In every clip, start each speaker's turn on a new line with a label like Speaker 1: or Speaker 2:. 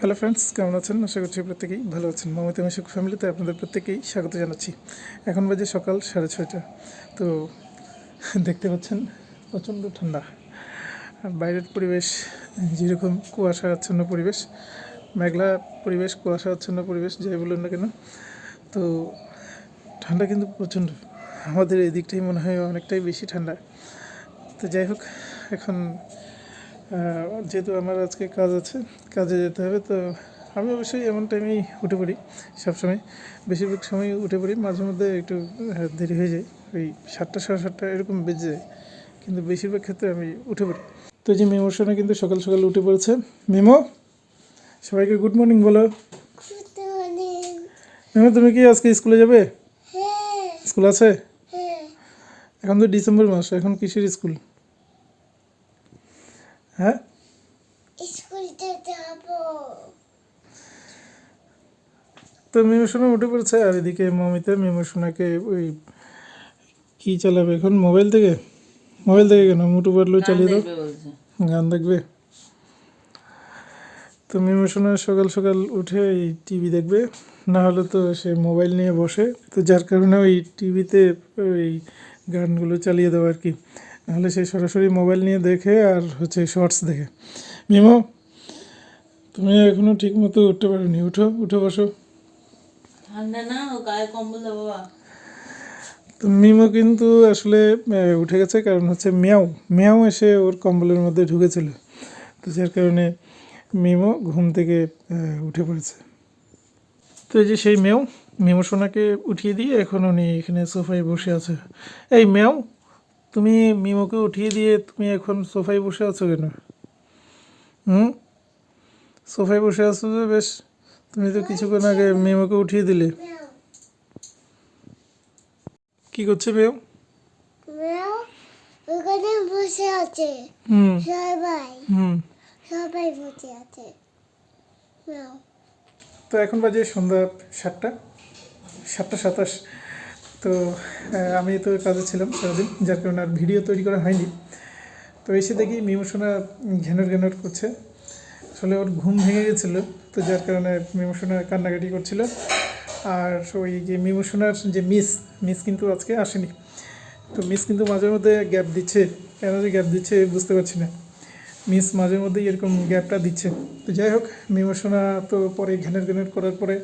Speaker 1: Hello friends কেমন আছেন? আশা করছি প্রত্যেকেই ভালো আছেন। মমতা মিশুক ফ্যামিলিতে আপনাদের প্রত্যেকেই স্বাগত জানাচ্ছি। এখন বাজে সকাল সাড়ে ছয়টা। তো দেখতে পাচ্ছেন, প্রচণ্ড ঠান্ডা। বাইরের পরিবেশ যেরকম কুয়াশা আচ্ছন্ন পরিবেশ, মেঘলা পরিবেশ কুয়াশা আচ্ছন্ন পরিবেশ, যাই বলুন না কেন। তো ঠান্ডা কিন্তু প্রচণ্ড। আমাদের এই দিকটাই মনে হয় অনেকটাই বেশি ঠান্ডা। তো যাই হোক, এখন যেহেতু আমার আজকে কাজ আছে কাজে যেতে হবে তো আমি অবশ্যই এমন টাইমেই উঠে পড়ি সবসময়। বেশিরভাগ সময় উঠে পড়ি মাঝে মধ্যে একটু দেরি হয়ে যায় ওই সাতটা সাড়ে সাতটা এরকম বেজে যায় কিন্তু বেশিরভাগ ক্ষেত্রে আমি উঠে পড়ি। তো যে মেমোর সঙ্গে কিন্তু সকাল সকাল উঠে পড়েছে। মেমো সবাইকে গুড মর্নিং বলো। মেমো তুমি কি আজকে স্কুলে যাবে? স্কুল আছে? এখন তো ডিসেম্বর মাস এখন কিসের স্কুল? হ্যাঁ? তো মেমোশোনা উঠে পড়েছে আর এদিকে মমিতা মেমোশোনাকে ওই কি চালাবে এখন মোবাইল থেকে? মোবাইল থেকে কেন? মুটু পারলেও চালিয়ে দাও। গান দেখবে? তো মেমোশোনা সকাল সকাল উঠে এই টিভি দেখবে না হলে তো সে মোবাইল নিয়ে বসে। তো যার কারণে ওই টিভিতে ওই গানগুলো চালিয়ে দেওয়া আর কি। নাহলে সে সরাসরি মোবাইল নিয়ে দেখে আর হচ্ছে শর্টস দেখে। মিমো তুমি এখনও ঠিক মতো উঠতে পারোনি। উঠো উঠে বসো।
Speaker 2: ঠান্ডা না গায়ে কম্বল দেবো বাবা।
Speaker 1: তো মিমো কিন্তু আসলে উঠে গেছে কারণ হচ্ছে মিয়াও মিয়াও এসে ওর কম্বলের মধ্যে ঢুকেছিল। তো যার কারণে মিমো ঘুম থেকে উঠে পড়েছে। তো এই যে সেই মেও মেমো সোনাকে উঠিয়ে দিয়ে এখন উনি এখানে সোফায় বসে আছে। এই মেও তুমি মিমোকে উঠিয়ে দিয়ে তুমি এখন সোফায় বসে আছো কেন? হুম? সোফায় বসে আছো যে বেশ তুমি তো কিছুক্ষণ আগে মেমোকে উঠিয়ে দিলে। কি করছে
Speaker 3: ম্যাও ওখানে বসে আছে।
Speaker 1: হুম।
Speaker 3: সবাই।
Speaker 1: হুম।
Speaker 3: সবাই বসে আছে।
Speaker 1: তো এখন বাজে সন্ধ্যা সাতটা সাতটা সাতাশ। তো আমি তো কাজে ছিলাম সারাদিন, যার কারণে আর ভিডিও তৈরি করা হয়নি। তো এসে দেখি মিমোশোনা ঘ্যানর ঘ্যানর করছে। আসলে ওর ঘুম ভেঙে গেছিল, তো যার কারণে মিমোশোনা কান্নাকাটি করছিল। আর ওই যে মিমোশোনার যে মিস মিস কিন্তু আজকে আসেনি। তো মিস কিন্তু মাঝে মধ্যে গ্যাপ দিচ্ছে, কেন যে গ্যাপ দিচ্ছে বুঝতে পারছি না। মিস মাঝে মধ্যেই এরকম গ্যাপটা দিচ্ছে। তো যাই হোক মিমোশোনা তো পরে ঘ্যানের ঘ্যানের করার পরে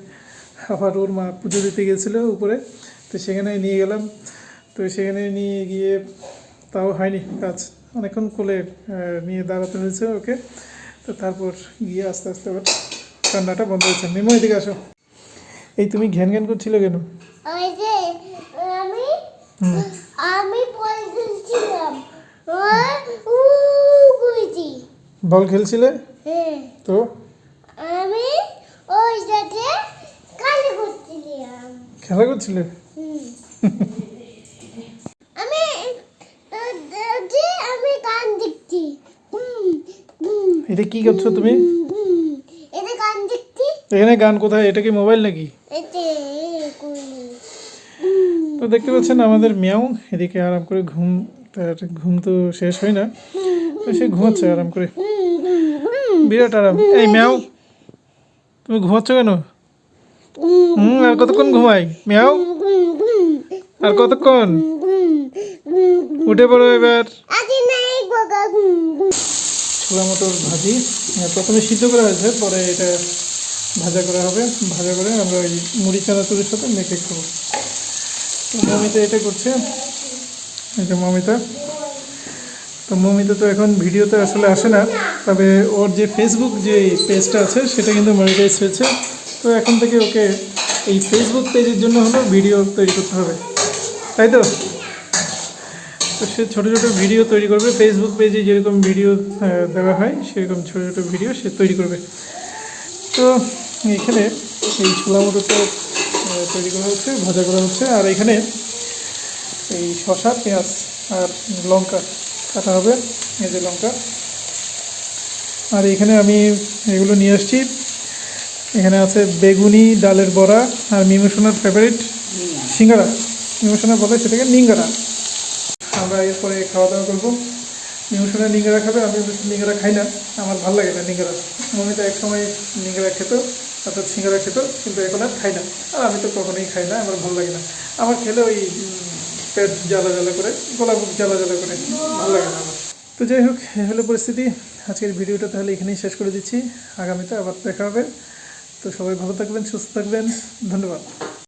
Speaker 1: আবার ওর মা পুজো দিতে গেছিল উপরে। তো সেখানে নিয়ে গেলাম। তো সেখানে নিয়ে গিয়ে তাও হয়নি কাজ। অনেকক্ষণ কোলে নিয়ে দাঁড়াতে হয়েছে ওকে। তো তারপর গিয়ে আস্তে আস্তে আবার ঠান্ডাটা বন্ধ হয়েছে। মিমো এদিকে আসো। এই তুমি ঘ্যান ঘ্যান করছিলে কেন?
Speaker 3: আমি আমি বল খেলছিলাম।
Speaker 1: বল খেলছিলে?
Speaker 3: হ্যাঁ।
Speaker 1: তো?
Speaker 3: আমি ওই
Speaker 1: খেলা করছিলে।
Speaker 3: আমি আমি গান দেখছি।
Speaker 1: এটা কি করছ তুমি?
Speaker 3: এটা গান দেখছি।
Speaker 1: এখানে গান কোথায়? এটা কি মোবাইল নাকি? তো দেখতে পাচ্ছেন আমাদের মিয়াও এদিকে আরাম করে ঘুম তার ঘুম তো শেষ হয় না। তো সে ঘুমাচ্ছে আরাম করে। বিরাট আরাম। এই মিয়াও তুমি ঘুমাচ্ছ কেন? হুম আর কতক্ষণ ঘুমাই মিয়াও? আর কতক্ষণ? উঠে পড়ো এবার। ছোলা মতো ভাজি। আর প্রথমে সিদ্ধ করা হয়েছে, পরে এটা ভাজা করা হবে। ভাজা করে আমরা ওই মুড়ি চানাচুরের সাথে মেখে খাব। মমিতা এটা করছে। এটা মমিতা। তো মমিতা তো এখন ভিডিওতে আসলে আসে না, তবে ওর যে ফেসবুক যে পেজটা আছে, সেটা কিন্তু মনিটাইজ হয়েছে। তো এখন থেকে ওকে এই ফেসবুক পেজের জন্য হলো ভিডিও তৈরি করতে হবে। তাই তো? তো সে ছোটো ছোটো ভিডিও তৈরি করবে। ফেসবুক পেজে যেরকম ভিডিও দেওয়া হয় সেরকম ছোটো ছোটো ভিডিও সে তৈরি করবে। তো এখানে এই ছোলা আহ, তৈরি করা হচ্ছে ভাজা করা হচ্ছে। আর এখানে এই শশা পেঁয়াজ আর লঙ্কা কাটা হবে। এই যে লঙ্কা। আর এখানে আমি এগুলো নিয়ে আসছি। এখানে আছে বেগুনি ডালের বড়া আর মিমোশনার ফেভারিট সিঙ্গারা। মিমোশনা বলে সেটাকে নিঙ্গারা আমরা এরপরে খাওয়া দাওয়া করব। মিউসনে নিঙ্গারা খাবে আমি নিঙ্গারা খাই না। আমার ভালো লাগে না নিঙ্গারা মমিতা এক সময় নিঙ্গারা খেত, অর্থাৎ সিঙ্গারা খেত, কিন্তু এখন আর খাই না। আর আমি তো কখনোই খাই না, আমার ভালো লাগে না। আমার খেলে ওই পেট জ্বালা জ্বালা করে, গলা বুক জ্বালা জ্বালা করে, ভালো লাগে না আমার। তো যাই হোক এই হলো পরিস্থিতি। আজকের ভিডিওটা তাহলে এখানেই শেষ করে দিচ্ছি। আগামীতে আবার দেখা হবে। তো সবাই ভালো থাকবেন, সুস্থ থাকবেন। ধন্যবাদ।